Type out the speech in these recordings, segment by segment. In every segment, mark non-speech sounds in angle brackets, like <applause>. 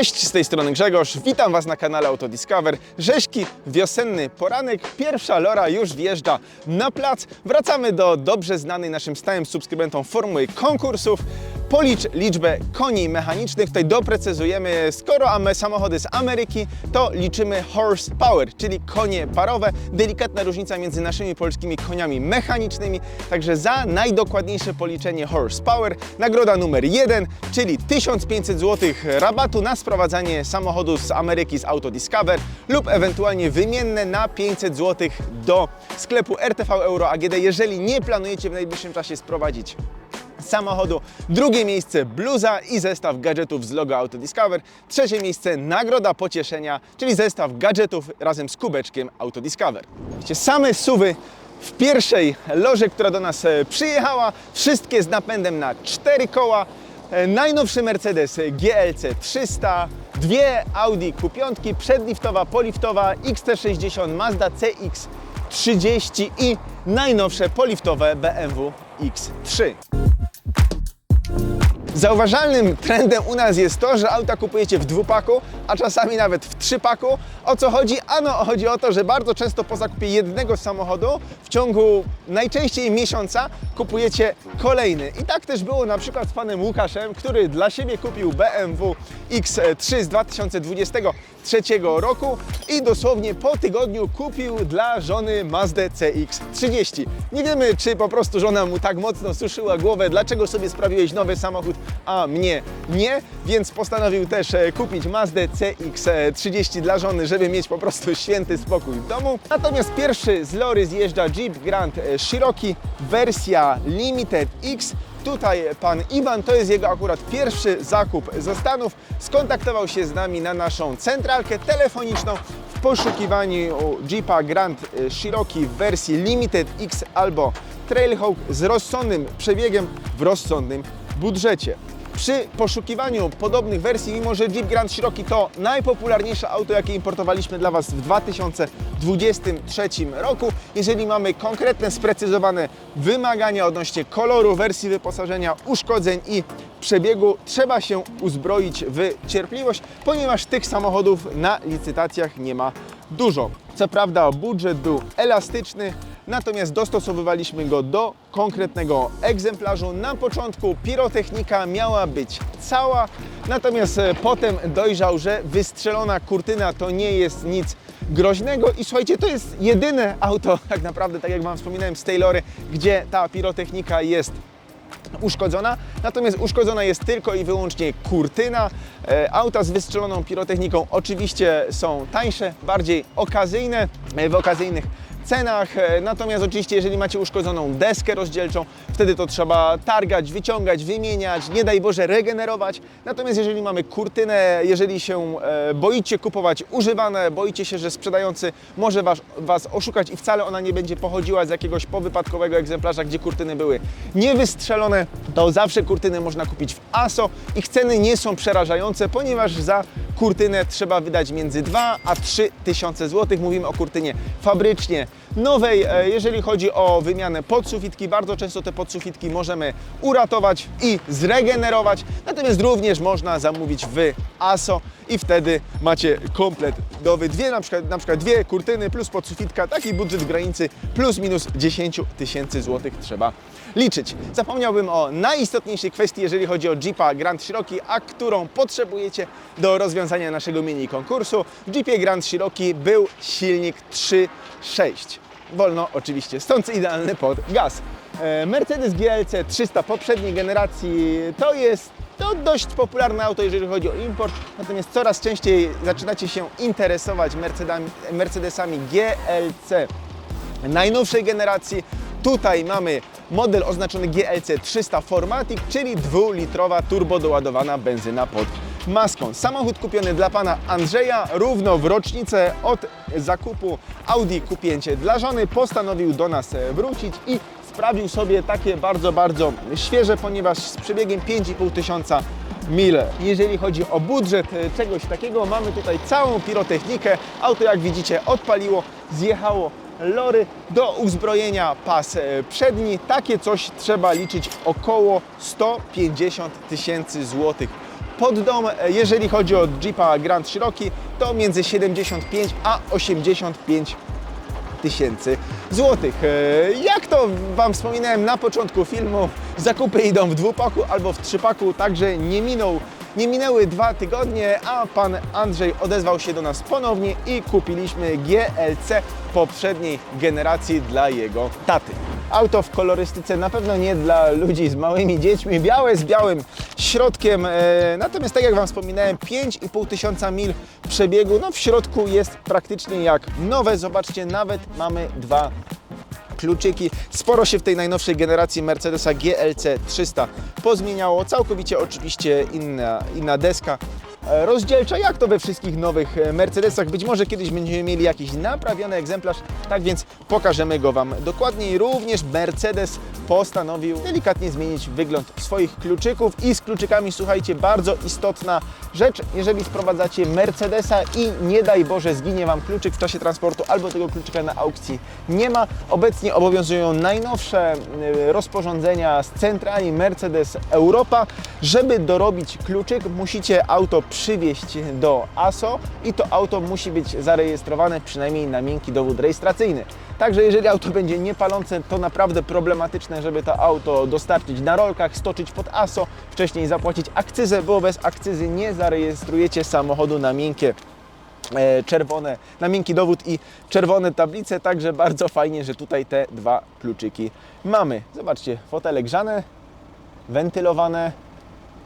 Cześć, z tej strony Grzegorz. Witam Was na kanale Autodiscover. Rzeźki, wiosenny poranek. Pierwsza lora już wjeżdża na plac. Wracamy do dobrze znanej naszym stałym subskrybentom formuły konkursów. Policz liczbę koni mechanicznych. Tutaj doprecyzujemy, skoro mamy samochody z Ameryki, to liczymy horsepower, czyli konie parowe. Delikatna różnica między naszymi polskimi koniami mechanicznymi. Także za najdokładniejsze policzenie horsepower nagroda numer jeden, czyli 1500 zł rabatu na sprowadzanie samochodu z Ameryki z Autodiscover lub ewentualnie wymienne na 500 zł do sklepu RTV Euro AGD, jeżeli nie planujecie w najbliższym czasie sprowadzić samochodu. Drugie miejsce bluza i zestaw gadżetów z logo Autodiscover. Trzecie miejsce nagroda pocieszenia, czyli zestaw gadżetów razem z kubeczkiem Autodiscover. Widzicie, same suwy w pierwszej loży, która do nas e, przyjechała. Wszystkie z napędem na cztery koła. E, Najnowszy Mercedes GLC 300, dwie Audi Q5, przedliftowa, poliftowa, XT60, Mazda CX30 i najnowsze poliftowe BMW X3. Zauważalnym trendem u nas jest to, że auta kupujecie w dwupaku, a czasami nawet w trzypaku. O co chodzi? Ano chodzi o to, że bardzo często po zakupie jednego samochodu w ciągu najczęściej miesiąca kupujecie kolejny. I tak też było na przykład z panem Łukaszem, który dla siebie kupił BMW X3 z 2023 roku i dosłownie po tygodniu kupił dla żony Mazdę CX30. Nie wiemy, czy po prostu żona mu tak mocno suszyła głowę, dlaczego sobie sprawiłeś nowy samochód, a mnie nie, więc postanowił też e, kupić Mazdę CX30 dla żony, żeby mieć po prostu święty spokój w domu. Natomiast pierwszy z Lory zjeżdża Jeep Grand Cherokee wersja Limited X. Tutaj pan Iwan, to jest jego akurat pierwszy zakup ze Stanów, skontaktował się z nami na naszą centralkę telefoniczną w poszukiwaniu Jeepa Grand Cherokee w wersji Limited X albo Trailhawk z rozsądnym przebiegiem w rozsądnym budżecie. Przy poszukiwaniu podobnych wersji, mimo że Jeep Grand Cherokee to najpopularniejsze auto, jakie importowaliśmy dla Was w 2023 roku, jeżeli mamy konkretne, sprecyzowane wymagania odnośnie koloru, wersji wyposażenia, uszkodzeń i przebiegu, trzeba się uzbroić w cierpliwość, ponieważ tych samochodów na licytacjach nie ma dużo. Co prawda budżet był elastyczny, natomiast dostosowywaliśmy go do konkretnego egzemplarzu. Na początku pirotechnika miała być cała, natomiast e, potem dojrzał, że wystrzelona kurtyna to nie jest nic groźnego i słuchajcie, to jest jedyne auto, <laughs> tak naprawdę, tak jak Wam wspominałem, z Taylory, gdzie ta pirotechnika jest uszkodzona, natomiast uszkodzona jest tylko i wyłącznie kurtyna. E, Auta z wystrzeloną pirotechniką oczywiście są tańsze, bardziej okazyjne, e, w okazyjnych cenach, e, natomiast oczywiście jeżeli macie uszkodzoną deskę rozdzielczą, wtedy to trzeba targać, wyciągać, wymieniać, nie daj Boże regenerować. Natomiast jeżeli mamy kurtynę, jeżeli się e, boicie kupować używane, boicie się, że sprzedający może was, was oszukać i wcale ona nie będzie pochodziła z jakiegoś powypadkowego egzemplarza, gdzie kurtyny były niewystrzelone, to zawsze kurtyny można kupić w ASO. Ich ceny nie są przerażające, ponieważ za kurtynę trzeba wydać między 2 a 3 tysiące złotych. Mówimy o kurtynie fabrycznie nowej. E, Jeżeli chodzi o wymianę podsufitki, bardzo często te podsufitki możemy uratować i zregenerować. Natomiast również można zamówić w ASO i wtedy macie komplet nowy. Dwie na przykład, na przykład dwie kurtyny plus podsufitka, taki budżet w granicy plus minus 10 tysięcy złotych trzeba liczyć. Zapomniałbym o najistotniejszej kwestii, jeżeli chodzi o Jeepa Grand Cherokee, a którą potrzebujecie do rozwiązania naszego mini konkursu. W Jeepie Grand Cherokee był silnik 3.6. Wolno oczywiście, stąd idealny pod gaz. E, Mercedes GLC 300 poprzedniej generacji to jest to dość popularne auto, jeżeli chodzi o import, natomiast coraz częściej zaczynacie się interesować Mercedesami GLC najnowszej generacji. Tutaj mamy model oznaczony GLC 300 Formatic, czyli dwulitrowa turbo doładowana benzyna pod maską. Samochód kupiony dla pana Andrzeja równo w rocznicę od zakupu Audi Q5 dla żony postanowił do nas wrócić i sprawił sobie takie bardzo, bardzo świeże, ponieważ z przebiegiem 5,5 tysiąca mil. Jeżeli chodzi o budżet czegoś takiego, mamy tutaj całą pirotechnikę. Auto, jak widzicie, odpaliło, zjechało lory do uzbrojenia pas e, przedni. Takie coś trzeba liczyć około 150 tysięcy złotych pod dom. E, Jeżeli chodzi o Jeepa Grand Cherokee, to między 75 a 85 tysięcy złotych. E, Jak to Wam wspominałem na początku filmu, zakupy idą w dwupaku albo w trzypaku, także nie minął nie minęły dwa tygodnie, a pan Andrzej odezwał się do nas ponownie i kupiliśmy GLC poprzedniej generacji dla jego taty. Auto w kolorystyce na pewno nie dla ludzi z małymi dziećmi, białe z białym środkiem, e, natomiast tak jak Wam wspominałem, 5,5 tysiąca mil przebiegu, no w środku jest praktycznie jak nowe, zobaczcie, nawet mamy dwa kluczyki. Sporo się w tej najnowszej generacji Mercedesa GLC 300 pozmieniało. Całkowicie oczywiście inna, inna deska rozdzielcza, jak to we wszystkich nowych e, Mercedesach. Być może kiedyś będziemy mieli jakiś naprawiony egzemplarz, tak więc pokażemy go Wam dokładniej. Również Mercedes postanowił delikatnie zmienić wygląd swoich kluczyków i z kluczykami, słuchajcie, bardzo istotna rzecz, jeżeli sprowadzacie Mercedesa i nie daj Boże zginie Wam kluczyk w czasie transportu albo tego kluczyka na aukcji nie ma. Obecnie obowiązują najnowsze y, rozporządzenia z centrali Mercedes Europa. Żeby dorobić kluczyk, musicie auto przywieźć do ASO i to auto musi być zarejestrowane przynajmniej na miękki dowód rejestracyjny. Także jeżeli auto będzie niepalące, to naprawdę problematyczne, żeby to auto dostarczyć na rolkach, stoczyć pod ASO, wcześniej zapłacić akcyzę, bo bez akcyzy nie zarejestrujecie samochodu na miękkie e, czerwone, na miękki dowód i czerwone tablice, także bardzo fajnie, że tutaj te dwa kluczyki mamy. Zobaczcie, fotele grzane, wentylowane,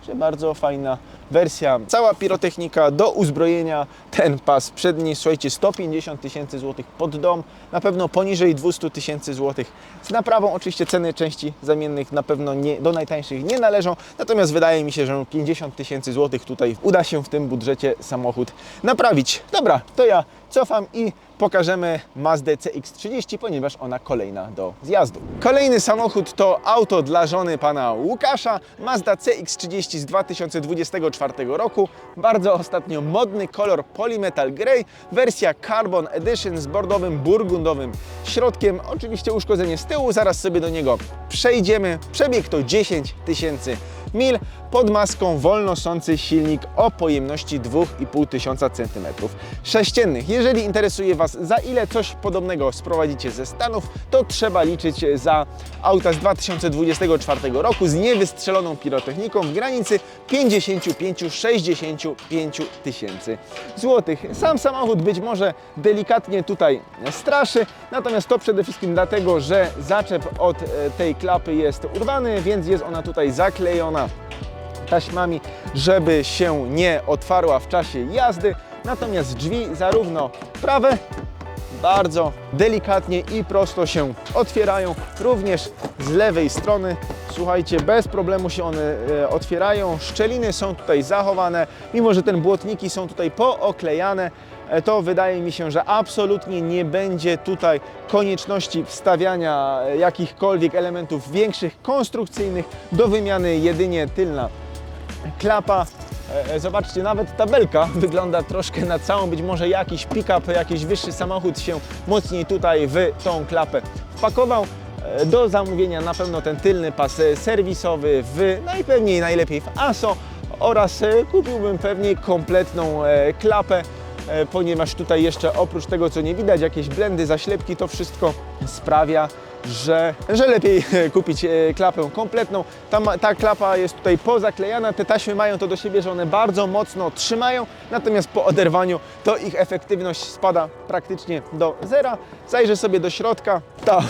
czy bardzo fajna wersja. Cała pirotechnika do uzbrojenia, ten pas przedni, słuchajcie, 150 tysięcy złotych pod dom, na pewno poniżej 200 tysięcy złotych. Z naprawą oczywiście ceny części zamiennych na pewno nie, do najtańszych nie należą, natomiast wydaje mi się, że 50 tysięcy złotych tutaj uda się w tym budżecie samochód naprawić. Dobra, to ja cofam i pokażemy Mazdę CX-30, ponieważ ona kolejna do zjazdu. Kolejny samochód to auto dla żony pana Łukasza, Mazda CX-30 z 2024 roku. Bardzo ostatnio modny kolor Polymetal Grey, wersja Carbon Edition z bordowym burgundowym środkiem. Oczywiście uszkodzenie z tyłu, zaraz sobie do niego przejdziemy. Przebieg to 10 tysięcy mil pod maską wolnosący silnik o pojemności 2,5 tysiąca centymetrów sześciennych. Jeżeli interesuje Was, za ile coś podobnego sprowadzicie ze Stanów, to trzeba liczyć za auta z 2024 roku z niewystrzeloną pirotechniką w granicy 55-65 tysięcy złotych. Sam samochód być może delikatnie tutaj straszy, natomiast to przede wszystkim dlatego, że zaczep od e, tej klapy jest urwany, więc jest ona tutaj zaklejona taśmami, żeby się nie otwarła w czasie jazdy. Natomiast drzwi zarówno prawe bardzo delikatnie i prosto się otwierają. Również z lewej strony, słuchajcie, bez problemu się one e, otwierają. Szczeliny są tutaj zachowane, mimo że ten błotniki są tutaj pooklejane. e, To wydaje mi się, że absolutnie nie będzie tutaj konieczności wstawiania e, jakichkolwiek elementów większych, konstrukcyjnych. Do wymiany jedynie tylna klapa. E, e, Zobaczcie, nawet tabelka <laughs> wygląda troszkę na całą, być może jakiś pick-up, jakiś wyższy samochód się mocniej tutaj w tą klapę wpakował. E, Do zamówienia na pewno ten tylny pas serwisowy w najpewniej najlepiej w ASO oraz kupiłbym pewnie kompletną klapę, ponieważ tutaj jeszcze oprócz tego co nie widać, jakieś blendy, zaślepki, to wszystko sprawia, że, że lepiej <laughs> kupić e, klapę kompletną. Ta, klapa jest tutaj pozaklejana, te taśmy mają to do siebie, że one bardzo mocno trzymają, natomiast po oderwaniu to ich efektywność spada praktycznie do zera. Zajrzę sobie do środka, ta,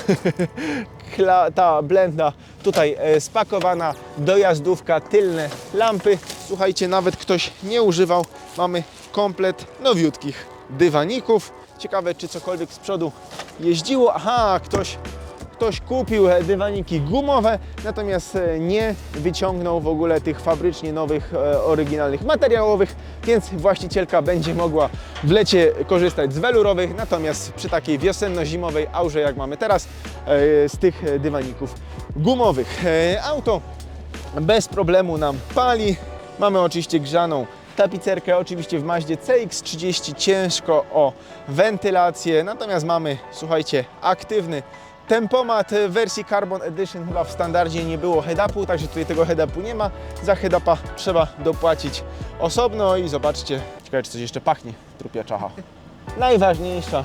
<laughs> ta blenda tutaj e, spakowana, dojazdówka, tylne lampy. Słuchajcie, nawet ktoś nie używał, mamy komplet nowiutkich dywaników. Ciekawe, czy cokolwiek z przodu jeździło. Aha, ktoś ktoś kupił dywaniki gumowe, natomiast e, nie wyciągnął w ogóle tych fabrycznie nowych, e, oryginalnych materiałowych, więc właścicielka będzie mogła w lecie korzystać z welurowych, natomiast przy takiej wiosenno-zimowej aurze jak mamy teraz, e, z tych dywaników gumowych. Auto bez problemu nam pali. Mamy oczywiście grzaną tapicerkę, oczywiście w Maździe CX-30 ciężko o wentylację, natomiast mamy, słuchajcie, aktywny Tempomat w wersji Carbon Edition chyba w standardzie nie było head-upu, także tutaj tego head-upu nie ma. Za head-upa trzeba dopłacić osobno i zobaczcie, ciekawe czy coś jeszcze pachnie, trupia czacha. Najważniejsza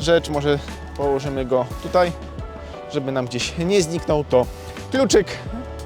rzecz, może położymy go tutaj, żeby nam gdzieś nie zniknął, to kluczyk,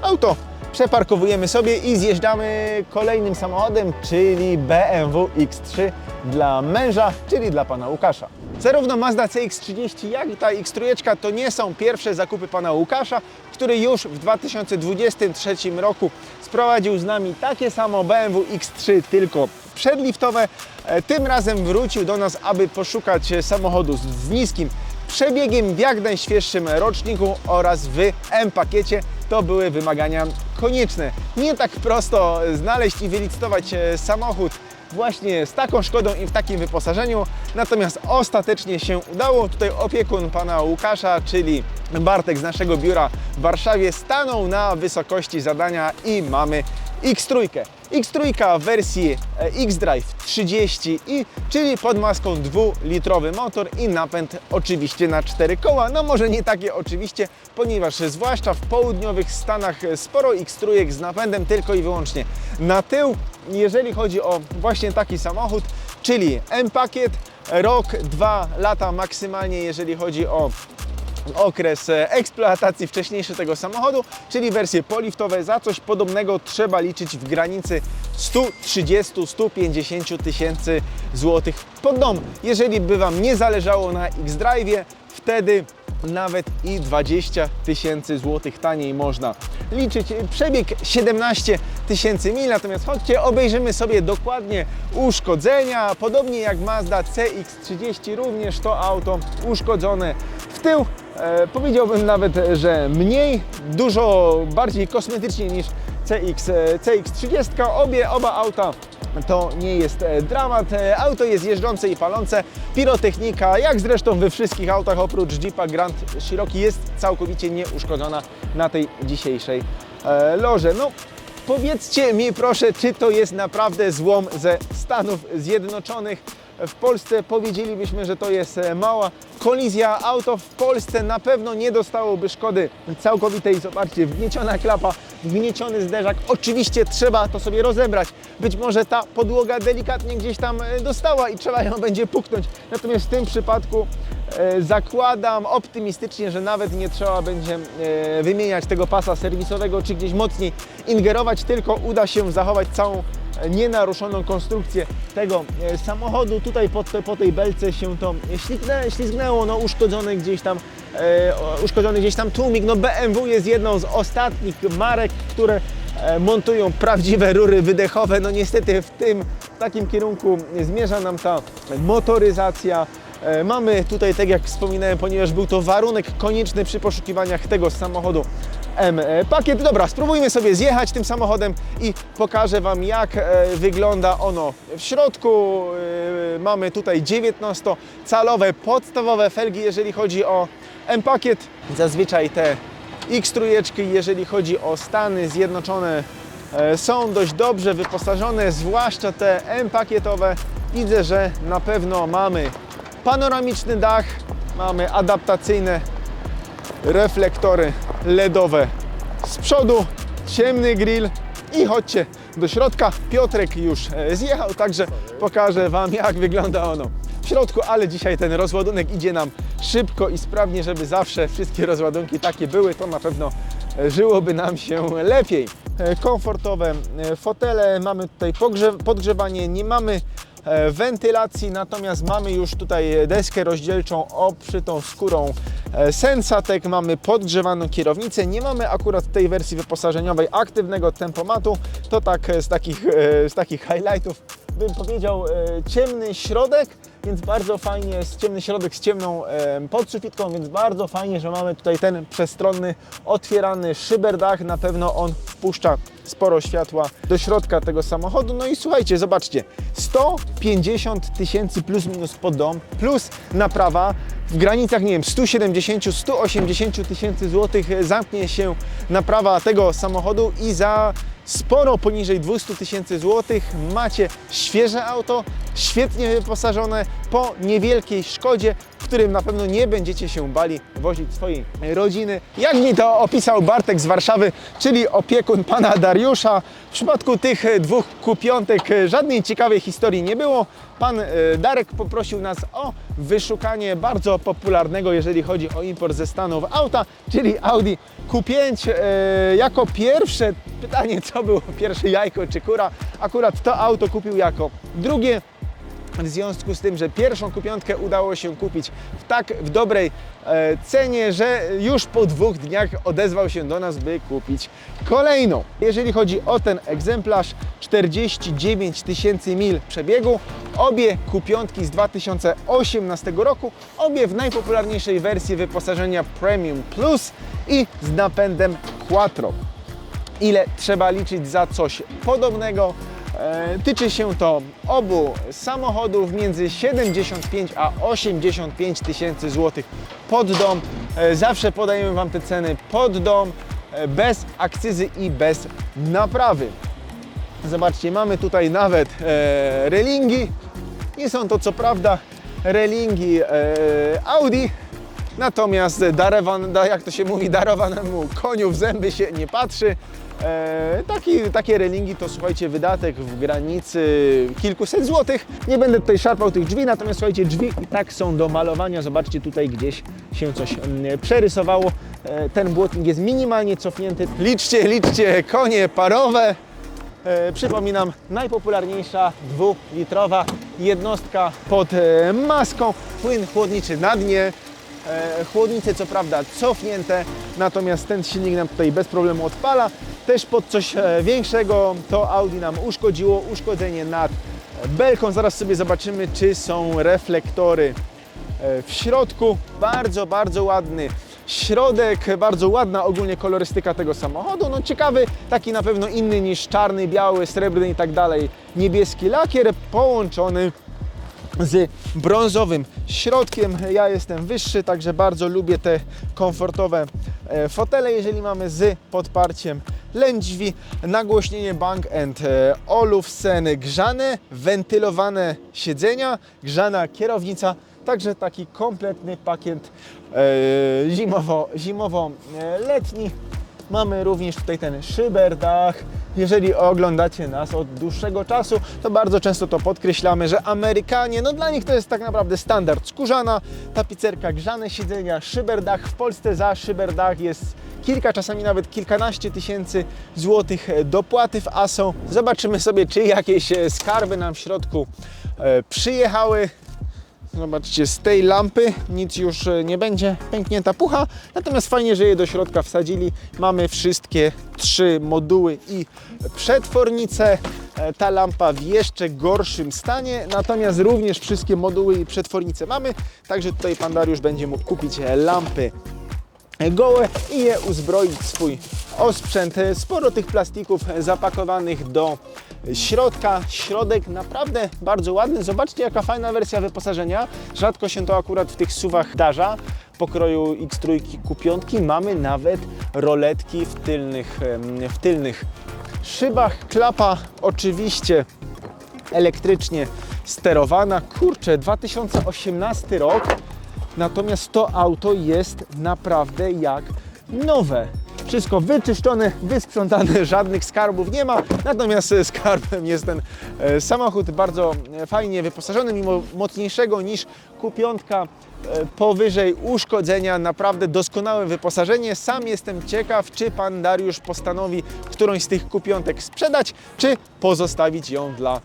auto przeparkowujemy sobie i zjeżdżamy kolejnym samochodem, czyli BMW X3 dla męża, czyli dla pana Łukasza. Zarówno Mazda CX-30, jak i ta X3 to nie są pierwsze zakupy pana Łukasza, który już w 2023 roku sprowadził z nami takie samo BMW X3, tylko przedliftowe. E, Tym razem wrócił do nas, aby poszukać e, samochodu z, niskim przebiegiem w jak najświeższym roczniku oraz w M-pakiecie. To były wymagania konieczne. Nie tak prosto znaleźć i wylicytować e, samochód właśnie z taką szkodą i w takim wyposażeniu. Natomiast ostatecznie się udało. Tutaj opiekun pana Łukasza, czyli Bartek z naszego biura w Warszawie, stanął na wysokości zadania i mamy X3. X3 w wersji e, X-Drive 30 i czyli pod maską 2-litrowy motor i napęd oczywiście na 4 koła. No może nie takie oczywiście, ponieważ zwłaszcza w południowych Stanach e, sporo X3 z napędem tylko i wyłącznie na tył. Jeżeli chodzi o właśnie taki samochód, czyli M-pakiet, rok, dwa lata maksymalnie, jeżeli chodzi o okres e, eksploatacji wcześniejszy tego samochodu, czyli wersje poliftowe. Za coś podobnego trzeba liczyć w granicy 130-150 tysięcy złotych pod dom. Jeżeli by Wam nie zależało na X-Drive, wtedy nawet i 20 tysięcy złotych taniej można liczyć. Przebieg 17 tysięcy mil, natomiast chodźcie, obejrzymy sobie dokładnie uszkodzenia. Podobnie jak Mazda CX-30, również to auto uszkodzone tył. E, powiedziałbym nawet, że mniej, dużo bardziej kosmetycznie niż CX, e, CX-30. Obie, oba auta to nie jest e, dramat. Auto jest jeżdżące i palące. Pirotechnika, jak zresztą we wszystkich autach oprócz Jeepa Grand Cherokee, jest całkowicie nieuszkodzona na tej dzisiejszej loże. No, powiedzcie mi proszę, czy to jest naprawdę złom ze Stanów Zjednoczonych. W Polsce powiedzielibyśmy, że to jest e, mała kolizja. Auto w Polsce na pewno nie dostałoby szkody całkowitej. Zobaczcie, wgnieciona klapa, wgnieciony zderzak. Oczywiście trzeba to sobie rozebrać. Być może ta podłoga delikatnie gdzieś tam e, dostała i trzeba ją będzie puknąć. Natomiast w tym przypadku e, zakładam optymistycznie, że nawet nie trzeba będzie wymieniać tego pasa serwisowego czy gdzieś mocniej ingerować, tylko uda się zachować całą nienaruszoną konstrukcję tego e, samochodu. Tutaj pod po tej belce się to ślizgnę, ślizgnęło, no uszkodzony gdzieś tam e, uszkodzony gdzieś tam tłumik. No BMW jest jedną z ostatnich marek, które e, montują prawdziwe rury wydechowe. No niestety w tym w takim kierunku zmierza nam ta motoryzacja. Mamy tutaj, tak jak wspominałem, ponieważ był to warunek konieczny przy poszukiwaniach tego samochodu M e, pakiet. Dobra, spróbujmy sobie zjechać tym samochodem i pokażę Wam jak e, wygląda ono w środku. E, Mamy tutaj 19-calowe podstawowe felgi, jeżeli chodzi o M pakiet. Zazwyczaj te X3, jeżeli chodzi o Stany Zjednoczone, są dość dobrze wyposażone, zwłaszcza te M-pakietowe. Widzę, że na pewno mamy panoramiczny dach, mamy adaptacyjne reflektory LEDowe z przodu, ciemny grill i chodźcie do środka. Piotrek już e, zjechał, także pokażę Wam jak wygląda ono w środku, ale dzisiaj ten rozładunek idzie nam szybko i sprawnie, żeby zawsze wszystkie rozładunki takie były, to na pewno e, żyłoby nam się lepiej. E, Komfortowe fotele, mamy tutaj podgrzewanie, nie mamy wentylacji, natomiast mamy już tutaj deskę rozdzielczą obszytą skórą e, Sensatek, mamy podgrzewaną kierownicę, nie mamy akurat w tej wersji wyposażeniowej aktywnego tempomatu, to tak e, z takich, e, z takich highlightów bym powiedział e, ciemny środek, więc bardzo fajnie jest ciemny środek z ciemną podsufitką, więc bardzo fajnie, że mamy tutaj ten przestronny, otwierany szyberdach. Na pewno on wpuszcza sporo światła do środka tego samochodu. No i słuchajcie, zobaczcie, 150 tysięcy plus minus pod dom, plus naprawa w granicach, nie wiem, 170-180 tysięcy złotych zamknie się naprawa tego samochodu i za sporo poniżej 200 tysięcy złotych. Macie świeże auto, świetnie wyposażone, po niewielkiej szkodzie, którym na pewno nie będziecie się bali wozić swojej rodziny. Jak mi to opisał Bartek z Warszawy, czyli opiekun pana Dariusza, w przypadku tych dwóch kupiątek żadnej ciekawej historii nie było. Pan e, Darek poprosił nas o wyszukanie bardzo popularnego, jeżeli chodzi o import ze Stanów auta, czyli Audi Q5. E, Jako pierwsze pytanie, co było pierwsze, jajko czy kura? Akurat to auto kupił jako drugie. W związku z tym, że pierwszą kupiątkę udało się kupić w tak w dobrej e, cenie, że już po dwóch dniach odezwał się do nas, by kupić kolejną. Jeżeli chodzi o ten egzemplarz, 49 tysięcy mil przebiegu, obie kupiątki z 2018 roku, obie w najpopularniejszej wersji wyposażenia Premium Plus i z napędem Quattro ile trzeba liczyć za coś podobnego. E, Tyczy się to obu samochodów między 75 a 85 tysięcy złotych pod dom. E, Zawsze podajemy Wam te ceny pod dom, e, bez akcyzy i bez naprawy. Zobaczcie, mamy tutaj nawet relingi. Nie są to co prawda relingi Audi, natomiast darowan, da, jak to się mówi, darowanemu koniu w zęby się nie patrzy. E, taki, takie relingi to słuchajcie, wydatek w granicy kilkuset złotych. Nie będę tutaj szarpał tych drzwi, natomiast słuchajcie, drzwi i tak są do malowania. Zobaczcie, tutaj gdzieś się coś mm, przerysowało. E, ten błotnik jest minimalnie cofnięty. Liczcie, liczcie, konie parowe. E, przypominam, najpopularniejsza dwulitrowa jednostka pod maską, płyn chłodniczy na dnie, chłodnice co prawda cofnięte, natomiast ten silnik nam tutaj bez problemu odpala. Też pod coś e, większego to Audi nam uszkodziło, uszkodzenie nad belką. Zaraz sobie zobaczymy, czy są reflektory e, w środku. Bardzo, bardzo ładny środek, bardzo ładna ogólnie kolorystyka tego samochodu. No ciekawy, taki na pewno inny niż czarny, biały, srebrny i tak dalej. Niebieski lakier połączony z brązowym środkiem. Ja jestem wyższy, także bardzo lubię te komfortowe e, fotele, jeżeli mamy z podparciem lędźwi, nagłośnienie Bang e, Olufsen, grzane, wentylowane siedzenia, grzana kierownica, także taki kompletny pakiet e, zimowo, zimowo-letni. Mamy również tutaj ten szyberdach. Jeżeli oglądacie nas od dłuższego czasu, to bardzo często to podkreślamy, że Amerykanie, no dla nich to jest tak naprawdę standard. Skórzana, tapicerka, grzane siedzenia, szyberdach. W Polsce za szyberdach jest kilka, czasami nawet kilkanaście tysięcy złotych dopłaty w ASO. Zobaczymy sobie, czy jakieś skarby nam w środku e, przyjechały. Zobaczcie, z tej lampy nic już e, nie będzie, pęknięta pucha, natomiast fajnie, że je do środka wsadzili. Mamy wszystkie trzy moduły i przetwornice. E, Ta lampa w jeszcze gorszym stanie, natomiast również wszystkie moduły i przetwornice mamy, także tutaj Pan Dariusz będzie mógł kupić lampy gołe i je uzbroić w swój osprzęt. Sporo tych plastików zapakowanych do środka. Środek naprawdę bardzo ładny. Zobaczcie jaka fajna wersja wyposażenia. Rzadko się to akurat w tych suwach darza. Pokroju X3 Q5 mamy nawet roletki w tylnych, w tylnych szybach. Klapa oczywiście elektrycznie sterowana. Kurczę, 2018 rok. Natomiast to auto jest naprawdę jak nowe. Wszystko wyczyszczone, wysprzątane, <laughs> żadnych skarbów nie ma. Natomiast e, skarbem jest ten e, samochód bardzo e, fajnie wyposażony, mimo mocniejszego niż kupiątka powyżej uszkodzenia. Naprawdę doskonałe wyposażenie. Sam jestem ciekaw, czy pan Dariusz postanowi którąś z tych kupiątek sprzedać, czy pozostawić ją dla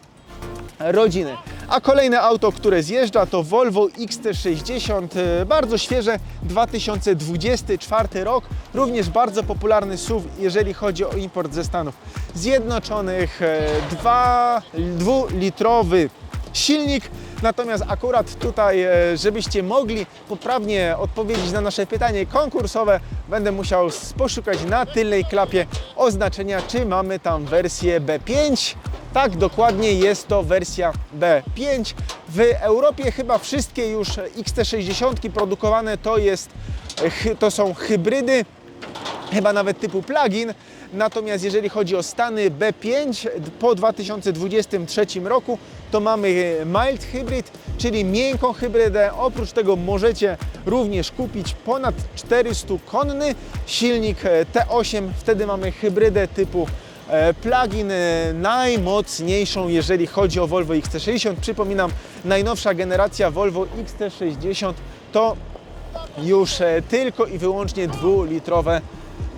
rodziny. A kolejne auto, które zjeżdża to Volvo XT60, e, bardzo świeże, 2024 rok, również bardzo popularny SUV, jeżeli chodzi o import ze Stanów Zjednoczonych, e, dwa- dwulitrowy silnik. Natomiast akurat tutaj, e, żebyście mogli poprawnie odpowiedzieć na nasze pytanie konkursowe, będę musiał poszukać na tylnej klapie oznaczenia, czy mamy tam wersję B5. Tak, dokładnie jest to wersja B5. W Europie chyba wszystkie już XT60 produkowane to, jest, to są hybrydy. chyba nawet typu plug-in. Natomiast jeżeli chodzi o stany B5 po 2023 roku, to mamy mild hybrid, czyli miękką hybrydę. Oprócz tego możecie również kupić ponad 400 konny silnik e, T8. Wtedy mamy hybrydę typu plugin e, najmocniejszą, jeżeli chodzi o Volvo XC60. Przypominam, najnowsza generacja Volvo XC60 to już e, tylko i wyłącznie dwulitrowe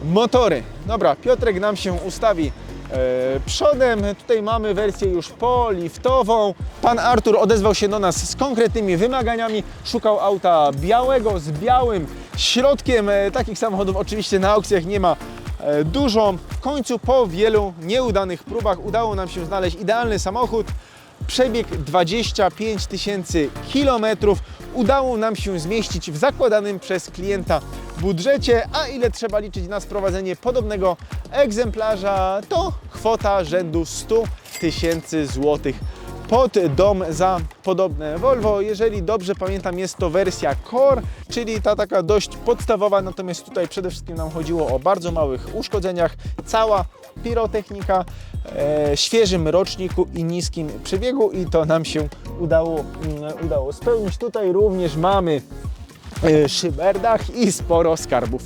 motory. Dobra, Piotrek nam się ustawi e, przodem. Tutaj mamy wersję już poliftową. Pan Artur odezwał się do nas z konkretnymi wymaganiami. Szukał auta białego z białym środkiem. E, takich samochodów oczywiście na aukcjach nie ma e, dużo. W końcu po wielu nieudanych próbach udało nam się znaleźć idealny samochód. Przebieg 25 tysięcy kilometrów. Udało nam się zmieścić w zakładanym przez klienta budżecie, a ile trzeba liczyć na sprowadzenie podobnego egzemplarza, to kwota rzędu 100 tysięcy złotych pod dom za podobne Volvo. Jeżeli dobrze pamiętam, jest to wersja Core, czyli ta taka dość podstawowa, natomiast tutaj przede wszystkim nam chodziło o bardzo małych uszkodzeniach. Cała pirotechnika, e, świeżym roczniku i niskim przebiegu i to nam się udało, mm, udało spełnić. Tutaj również mamy e, szyberdach i sporo skarbów.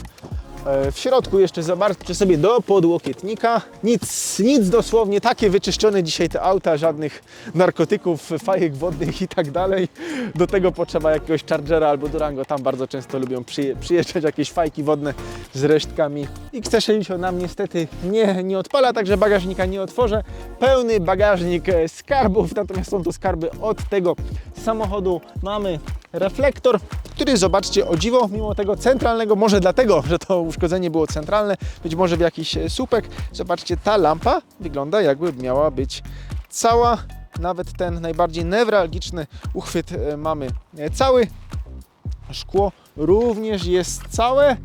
E, W środku jeszcze zobaczcie sobie do podłokietnika. Nic, nic dosłownie, takie wyczyszczone dzisiaj te auta, żadnych narkotyków, fajek wodnych i tak dalej. Do tego potrzeba jakiegoś Chargera albo Durango. Tam bardzo często lubią przyje, przyjeżdżać jakieś fajki wodne z resztkami. XC60 nam niestety nie, nie odpala, także bagażnika nie otworzę. Pełny bagażnik e, skarbów, natomiast są to skarby od tego samochodu. Mamy reflektor, który zobaczcie o dziwo, mimo tego centralnego, może dlatego, że to uszkodzenie było centralne, być może w jakiś e, słupek. Zobaczcie, ta lampa wygląda jakby miała być cała, nawet ten najbardziej newralgiczny uchwyt e, mamy e, cały. Szkło również jest całe.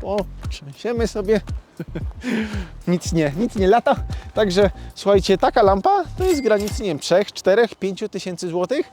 Potrzęsiemy sobie. <laughs> nic nie, nic nie lata. Także słuchajcie, taka lampa to jest granicy, nie wiem, 3, 4, 5 tysięcy złotych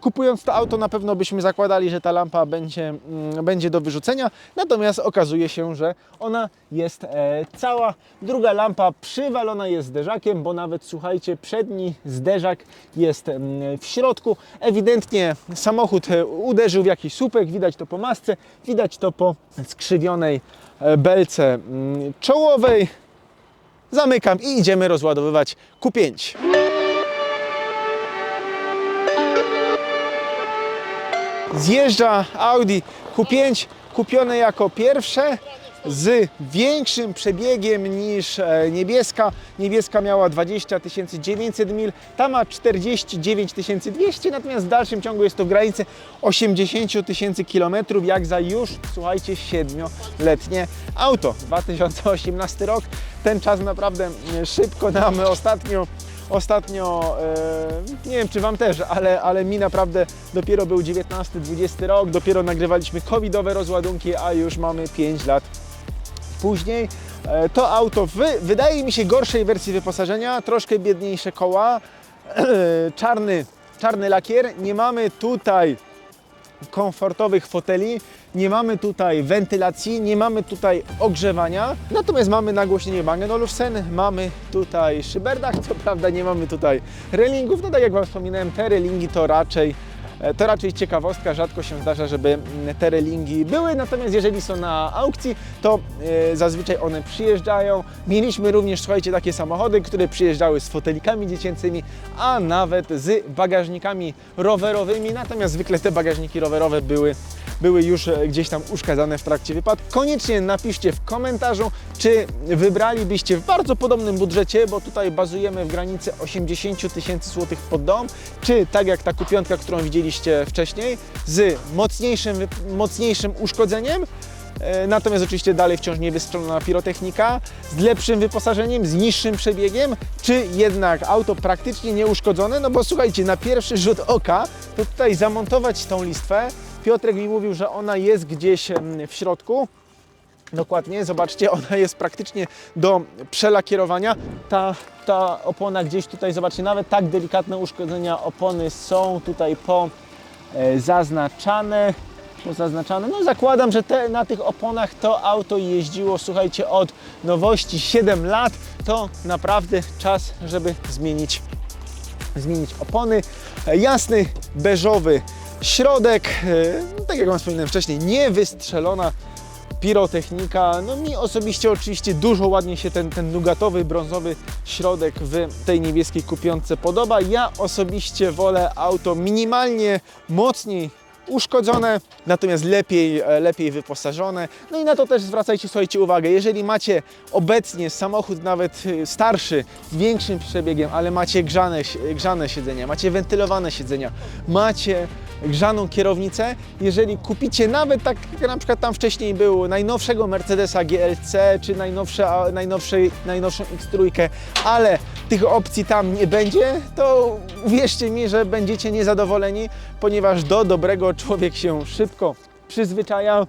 kupując to auto na pewno byśmy zakładali, że ta lampa będzie, mm, będzie do wyrzucenia, natomiast okazuje się, że ona jest e, cała. Druga lampa przywalona jest zderzakiem, bo nawet słuchajcie, przedni zderzak jest mm, w środku. Ewidentnie samochód e, uderzył w jakiś słupek, widać to po masce, widać to po skrzywionej e, belce mm, czołowej. Zamykam i idziemy rozładowywać Q5. Zjeżdża Audi Q5 kupione jako pierwsze z większym przebiegiem niż e, niebieska. Niebieska miała 20 900 mil, ta ma 49 200, natomiast w dalszym ciągu jest to w granicy 80 tysięcy kilometrów, jak za już, słuchajcie, 7-letnie auto. 2018 rok, ten czas naprawdę e, szybko nam ostatnio ostatnio, e, nie wiem czy Wam też, ale, ale mi naprawdę dopiero był 19-20 rok, dopiero nagrywaliśmy covidowe rozładunki, a już mamy 5 lat później. E, to auto w, wydaje mi się gorszej wersji wyposażenia, troszkę biedniejsze koła, czarny, czarny lakier, nie mamy tutaj komfortowych foteli, nie mamy tutaj wentylacji, nie mamy tutaj ogrzewania, natomiast mamy nagłośnienie Bang Olufsen, mamy tutaj szyberdach, co prawda nie mamy tutaj relingów, no tak jak Wam wspominałem, te relingi to raczej e, to raczej ciekawostka, rzadko się zdarza, żeby mm, te relingi były, natomiast jeżeli są na aukcji, to e, zazwyczaj one przyjeżdżają. Mieliśmy również, słuchajcie, takie samochody, które przyjeżdżały z fotelikami dziecięcymi, a nawet z bagażnikami rowerowymi, natomiast zwykle te bagażniki rowerowe były były już e, gdzieś tam uszkadzane w trakcie wypadku. Koniecznie napiszcie w komentarzu, czy wybralibyście w bardzo podobnym budżecie, bo tutaj bazujemy w granicy 80 tysięcy złotych pod dom, czy tak jak ta kupionka, którą widzieliście wcześniej, z mocniejszym, mocniejszym uszkodzeniem, E, Natomiast oczywiście dalej wciąż niewystrzelona pirotechnika, z lepszym wyposażeniem, z niższym przebiegiem, czy jednak auto praktycznie nieuszkodzone, no bo słuchajcie, na pierwszy rzut oka, to tutaj zamontować tą listwę, Piotrek mi mówił, że ona jest gdzieś em, w środku, Dokładnie, zobaczcie, ona jest praktycznie do przelakierowania. Ta, ta opona gdzieś tutaj, zobaczcie, nawet tak delikatne uszkodzenia opony są tutaj po e, zaznaczane. pozaznaczane. No zakładam, że te, na tych oponach to auto jeździło, słuchajcie, od nowości 7 lat. To naprawdę czas, żeby zmienić zmienić opony. E, Jasny, beżowy środek, e, tak jak Wam wspominałem wcześniej, niewystrzelona pirotechnika. No mi osobiście oczywiście dużo ładnie się ten, ten nugatowy, brązowy środek w tej niebieskiej kupiące podoba. Ja osobiście wolę auto minimalnie mocniej uszkodzone, natomiast lepiej, e, lepiej wyposażone. No i na to też zwracajcie słuchajcie uwagę. Jeżeli macie obecnie samochód nawet e, starszy, z większym przebiegiem, ale macie grzane, grzane siedzenia, macie wentylowane siedzenia, macie grzaną kierownicę, jeżeli kupicie nawet tak jak na przykład tam wcześniej był najnowszego Mercedesa GLC czy najnowsze, najnowszej, najnowszą X3, ale tych opcji tam nie będzie, to uwierzcie mi, że będziecie niezadowoleni, ponieważ do dobrego człowiek się szybko przyzwyczaja,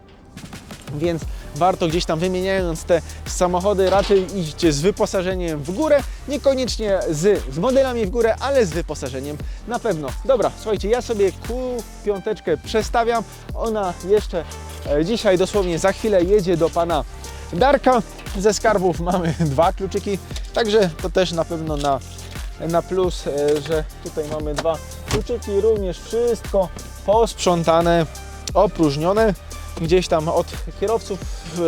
więc warto gdzieś tam wymieniając te samochody raczej iść z wyposażeniem w górę, niekoniecznie z, z modelami w górę, ale z wyposażeniem na pewno. Dobra, słuchajcie, ja sobie Q5 przestawiam, ona jeszcze e, dzisiaj dosłownie za chwilę jedzie do Pana Darka. Ze skarbów mamy <laughs> dwa kluczyki, także to też na pewno na, na plus, e, że tutaj mamy dwa kluczyki, również wszystko posprzątane, opróżnione. Gdzieś tam od kierowców,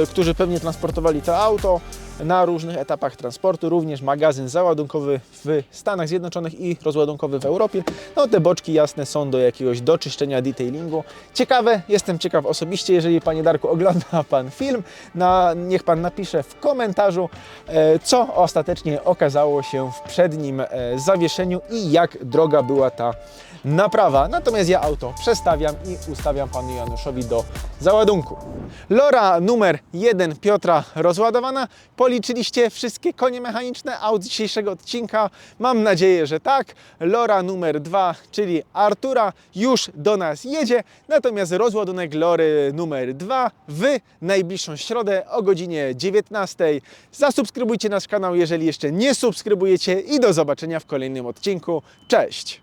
którzy pewnie transportowali to auto na różnych etapach transportu, również magazyn załadunkowy w Stanach Zjednoczonych i rozładunkowy w Europie. No te boczki jasne są do jakiegoś doczyszczenia, detailingu. Ciekawe, jestem ciekaw osobiście, jeżeli Panie Darku ogląda <laughs> Pan film, na, niech Pan napisze w komentarzu, e, co ostatecznie okazało się w przednim e, zawieszeniu i jak droga była ta naprawa. Natomiast ja auto przestawiam i ustawiam panu Januszowi do załadunku. Lora numer 1 Piotra rozładowana. Policzyliście wszystkie konie mechaniczne aut dzisiejszego odcinka? Mam nadzieję, że tak. Lora numer 2, czyli Artura, już do nas jedzie. Natomiast rozładunek Lory numer 2 w najbliższą środę o godzinie 19. Zasubskrybujcie nasz kanał, jeżeli jeszcze nie subskrybujecie i do zobaczenia w kolejnym odcinku. Cześć!